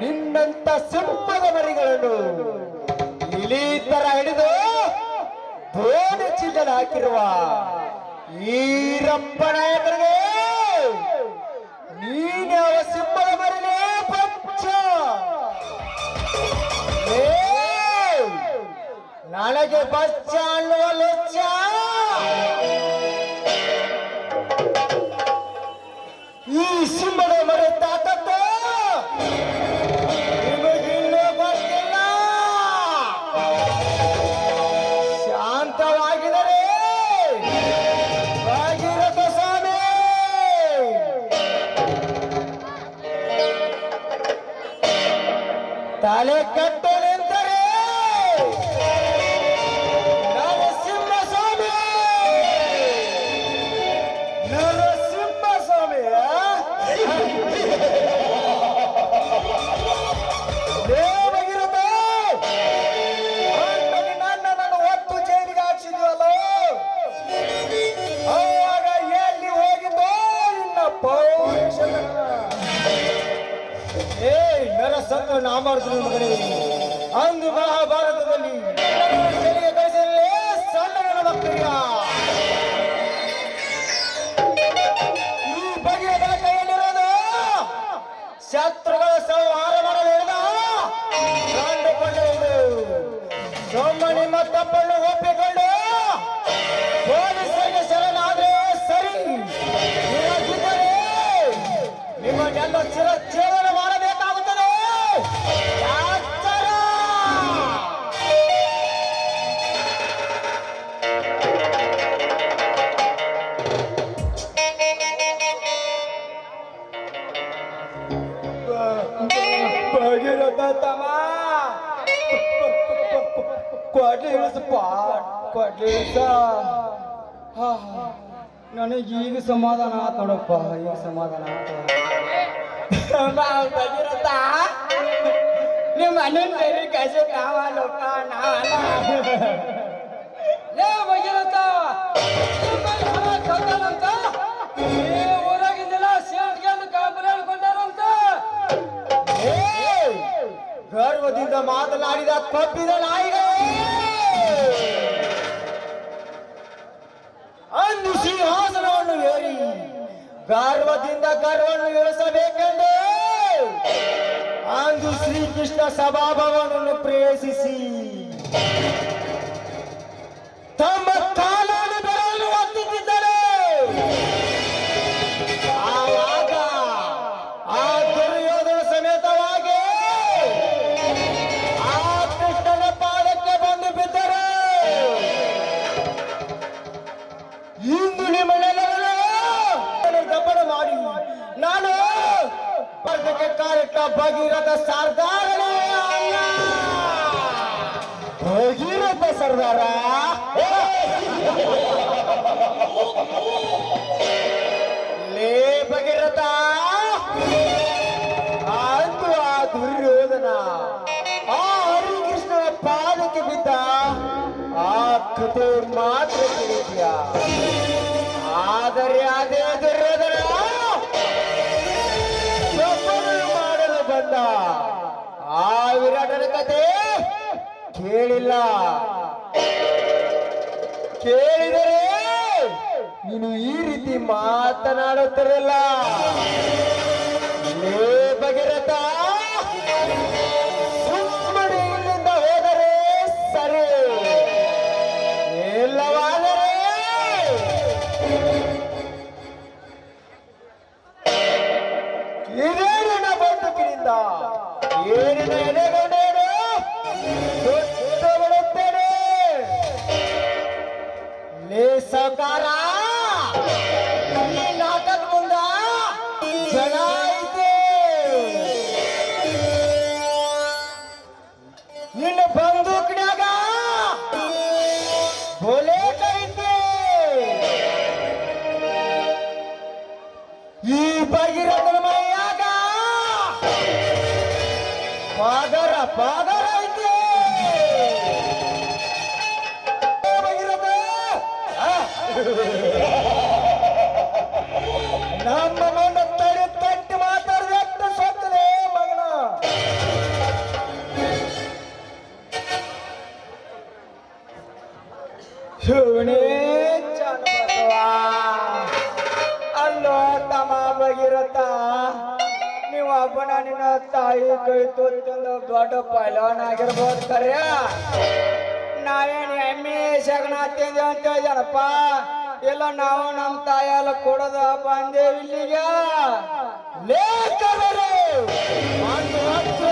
ನಿನ್ನಂತ ಸಿಂಹದ ಮರಿಗಳನ್ನು ಇಲಿ ತರ ಹಿಡಿದು ಧೋನಿ ಚಿಲ್ಲನ ಹಾಕಿರುವ ಈ ರಂಪ ನಾಯಕರಿಗೆ ನೀನ್ಯಾವ ಸಿಂಹದ ನನಗೆ ಬಚ್ಚ ಅನ್ನುವ ಲೊಚ್ಚ ಈ ಸಿಂಹದ ಮರೆ ತಾಕತ್ತ. ನಿಮಗಿನ್ನೂ ಗೊತ್ತಿಲ್ಲ. ಶಾಂತವಾಗಿದರೆ. ಭಾಗೀರಥ ಸ್ವಾಮಿ. ತಲೆ ಕಟ್ಟು ನರಸಂಗ ನಾಮಾರ್ಜುನ ಮಗನೇ. ಅಂದು ಮಹಾಭಾರತದಲ್ಲಿ ಸಣ್ಣ ನನ್ನ ಮಕ್ಕಳಿಗ. ಈ ಬಗೆಯ ಕೈಯಲ್ಲಿರೋದು ಶತ್ರುಗಳ ಸಂಹಾರ ಮಾಡಲು ಹಿಡಿದ ಕಂಡುಕೊಂಡಿರುವುದು ಸೊಮ್ಮ ನಿಮ್ಮ ನನಗೆ ಈಗ ಸಮಾಧಾನ ಆತ್ ನೋಡಪ್ಪ ಈಗ ಸಮಾಧಾನ ಆತ ನಿಮ್ಮ ಅಣ್ಣನ ಬೇರೆ ಕಸೆ ನಾವಲ್ಲಪ್ಪ ನಾವಲ್ಲ ಲೇ ಭಗೀರಥ, ನಿಮ್ಮ ಜನ ಕಳ್ಳನಂತ? ಈ ಊರಾಗಿಂದೆಲ್ಲ ಸೇರ್ಕೊಂಡು ಕಂಪ್ಲೇಂಟ್ ಕೊಟ್ಟಾರಂತ? ಏ, ಗರ್ವದಿಂದ ಮಾತನಾಡಿದ ಕಬ್ಬಿದ ನಾಯಿಗಳೇ ಅಂದು ಸಿಂಹಾಸನವನ್ನು ಏರಿ ಗರ್ವದಿಂದ ಗರ್ವವನ್ನು ಇಳಿಸಬೇಕೆಂದು ಅಂದು ಶ್ರೀಕೃಷ್ಣ ಸಭಾಭವನನ್ನು ಪ್ರೇಷಿಸಿ ತಮ್ಮ ಕಾಲನ್ನು ಭಗೀರಥ ಸರ್ದಾರ ಭಗೀರಥ ಸರ್ದಾರ. ಲೇ ಭಗೀರಥ. ಅಂದು ಆ ದುರ್ಯೋಧನ. ಆ ಹರಿಕೃಷ್ಣನ ಪಾದಕ್ಕೆ ಬಿದ್ದ ಆ ಕಥೆ ಮಾತ್ರ ತಿಳಿದ್ಯಾ ಆದರೆ ಅದೇ ಕತೆ? ಕೇಳಿಲ್ಲ. ಕೇಳಿದರೆ ನೀನು ಈ ರೀತಿ ಮಾತನಾಡುತ್ತಿರಲ್ಲ ಲೇ ನಾವೇನು ಎಮ್ಮೆ ಸಗಣ ತಿಂದೆ ಅಂತ ಹೇಳಿದಾರಪ್ಪ ಇಲ್ಲ, ನಾವು ನಮ್ಮ ತಾಯಲ್ಲ ಕೊಡೋದ ಬಂದೇವಿ ಇಲ್ಲಿಗೆ. ಲೇಖಕರು ಒಂದು ಹತ್ತು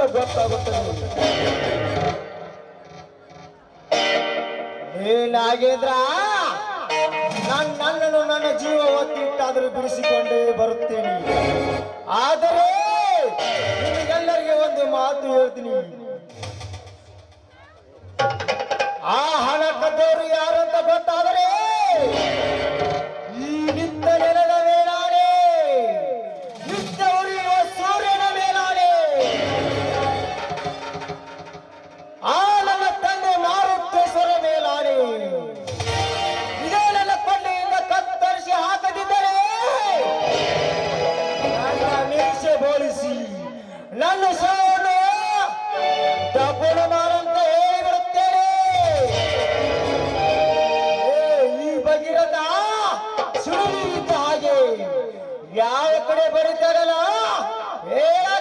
ಅಂತ ಗೊತ್ತಾಗುತ್ತೆ ನಾನು ನನ್ನನ್ನು ನನ್ನ ಜೀವ ಒತ್ತಿಟ್ಟಾದರೂ ಬಿಡಿಸಿಕೊಂಡೇ ಬರುತ್ತೇನೆ. ಆದರೆ, ನಿಮಗೆಲ್ಲರಿಗೆ ಒಂದು ಮಾತು ಹೇಳ್ತೀನಿ. ಆ ಹಣ ಕದ್ದವರು ಯಾರು ಅಂತ ಗೊತ್ತಾದರೆ É!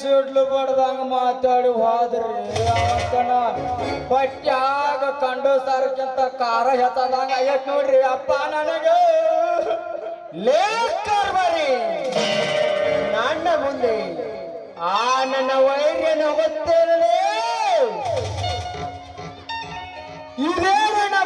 ಸಿಡ್ಲು ಬಡ್ದಂಗ ಮಾತಾಡಿ ಹೋದ್ರಿ. ಅಂತನ ಪಟ್ಯಾಗ ಕಂಡು ಸರ್ಕಿಂತ ಕಾರ ಹೆತ್ತದಂಗ ಆಗೈತ್ ನೋಡ್ರಿ ಅಪ್ಪ ನನಗೆ. ಲೇಕರ್ ಬರಿ ನನ್ನ ಮುಂದೆ ಆ ನನ್ನ ವೈರ್ಯನ ಗೊತ್ತಿರಲಿ ಇದೇ ನನ್ನ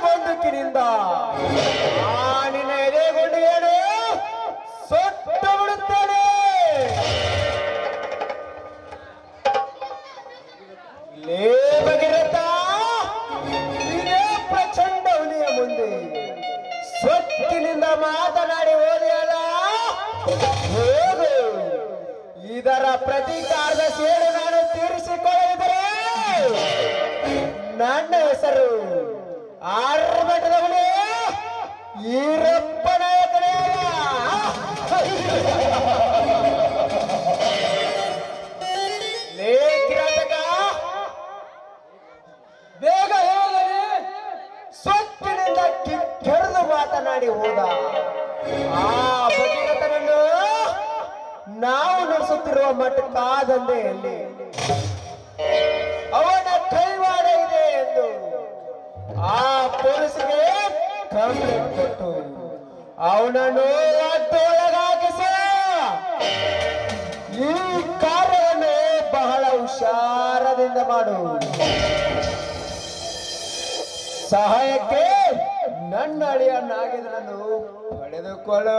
ನನ್ನ ಹೆಸರು ಆರ್ಭಟದವನೇ ಈರಪ್ಪ ನಾಯಕನೇ ಕಿರಾತಕ ಬೇಗ ಹೇಳಿ ಸೊಕ್ಕಿನಿಂದ ಕಿಕ್ಕೆರೆದು ಮಾತನಾಡಿ ಹೋದ ಆ ಭಗೀರಥನನ್ನು ನಾವು ನಡೆಸುತ್ತಿರುವ ಮಠ ಕಾದಂದೆ ಅಲ್ಲಿ ಕೊಟ್ಟು ಅವನನ್ನು ಒಳಗಾಕಿಸ ಈ ಕಾರ್ಯವನ್ನು ಬಹಳ ಹುಷಾರದಿಂದ ಮಾಡು. ಸಹಾಯಕ್ಕೆ ನನ್ನ ಅಳಿಯ ನಾಗಿದನನ್ನು ಪಡೆದುಕೊಳ್ಳು.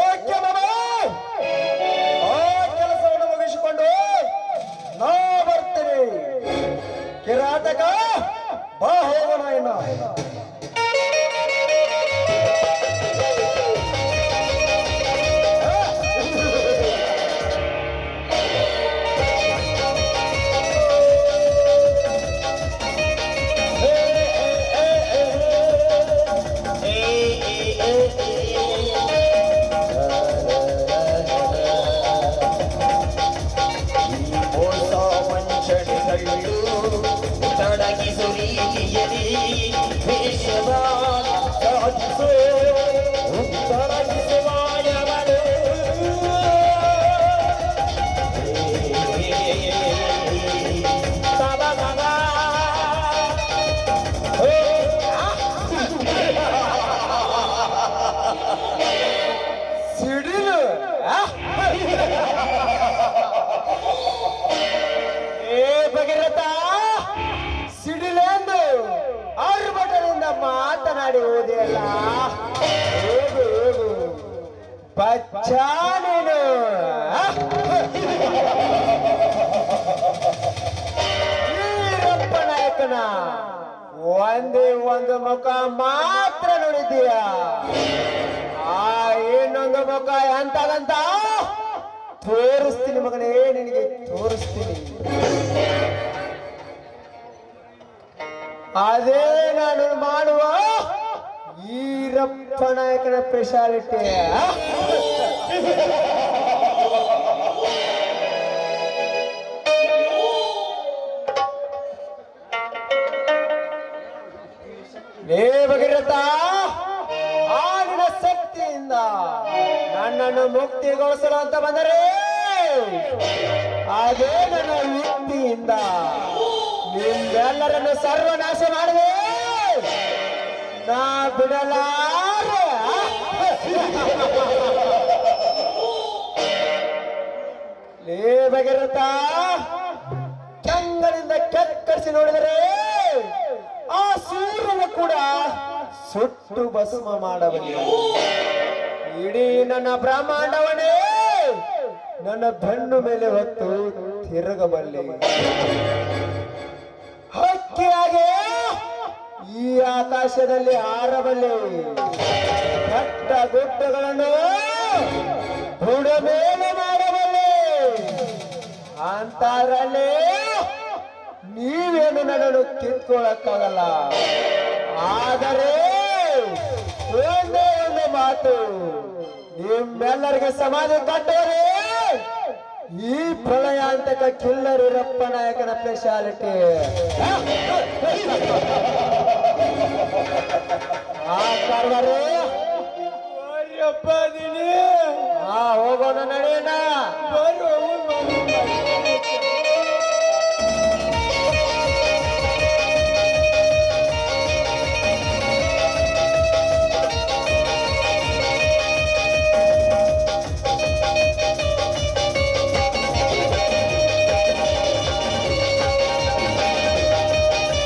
ಓಕೆ ಮಾಮ ಆ ಕೆಲಸವನ್ನು ಮುಗಿಸಿಕೊಂಡು ನಾ ಬರ್ತೇನೆ. ಕಿರಾತಕ, ಬಾ ಹೋಗೋಣ ಮಾತನಾಡಿ ಹೋಗು ಹೋಗು? ಬಚ್ಚ ನೀನು ಆ? ವೀರಪ್ಪ ನಾಯಕನ, ಒಂದೇ ಒಂದು ಮುಖ ಮಾತ್ರ ನೋಡಿದ್ದೀಯ ಆ ಇನ್ನೊಂದು ಮುಖ ಎಂತದಂತ? ತೋರಿಸ್ತೀನಿ ಮಗನೇ, ನಿನಗೆ ತೋರಿಸ್ತೀನಿ. ಅದೇ ನಾನು ಮಾಡುವ ಈರಪ್ಪ ನಾಯಕನ ಸ್ಪೆಷಾಲಿಟಿ. ಭಗೀರಥ, ಆಗಿನ ಶಕ್ತಿಯಿಂದ ನನ್ನನ್ನು ಮುಕ್ತಿಗೊಳಿಸಲು ಅಂತ ಬಂದರೆ, ಅದೇ ನನ್ನ ಯುಕ್ತಿಯಿಂದ. ನಿಮ್ಮೆಲ್ಲರನ್ನು ಸರ್ವನಾಶ ಮಾಡುವೆ. ನಾ ಬಿಡಲಾರೆ. ಲೇ ಭಗೀರಥ ಕಂಗಳಿಂದ ಕೆಕ್ಕರಿಸಿ ನೋಡಿದರೆ ಆ ಸೂರ್ಯನು ಕೂಡ ಸುಟ್ಟು ಭಸ್ಮ ಮಾಡಬಲ್ಲ. ಇಡೀ ನನ್ನ ಬ್ರಹ್ಮಾಂಡವನೇ ನನ್ನ ಬೆನ್ನು ಮೇಲೆ ಹೊತ್ತು ತಿರುಗಬಲ್ಲೆ. ಈ ಆಕಾಶದಲ್ಲಿ ಹಾರಬಲ್ಲೆ ಕಟ್ಟ ಗುಡ್ಡಗಳನ್ನು ಬುಡ ಮೇಲೆ ಮಾಡಬಲ್ಲೆ. ಅಂತಾರಲ್ಲಿ, ನೀವೇನು ನನ್ನನ್ನು ಕಿತ್ಕೊಳ್ಳಕ್ಕಾಗಲ್ಲ. ಆದರೆ ಒಂದೇ ಒಂದು ಮಾತು. ನಿಮ್ಮೆಲ್ಲರಿಗೆ ಸಮಾಜ ಕಟ್ಟೋರೆ. ಈ ಪ್ರಳಯಾಂತಕ ಕಿಲ್ಲರಿ ಇರಪ್ಪ ನಾಯಕನ ಸ್ಪೆಷಾಲಿಟಿ ಹೋಗೋಣ ನಡೆಯೋಣ ಬರುವ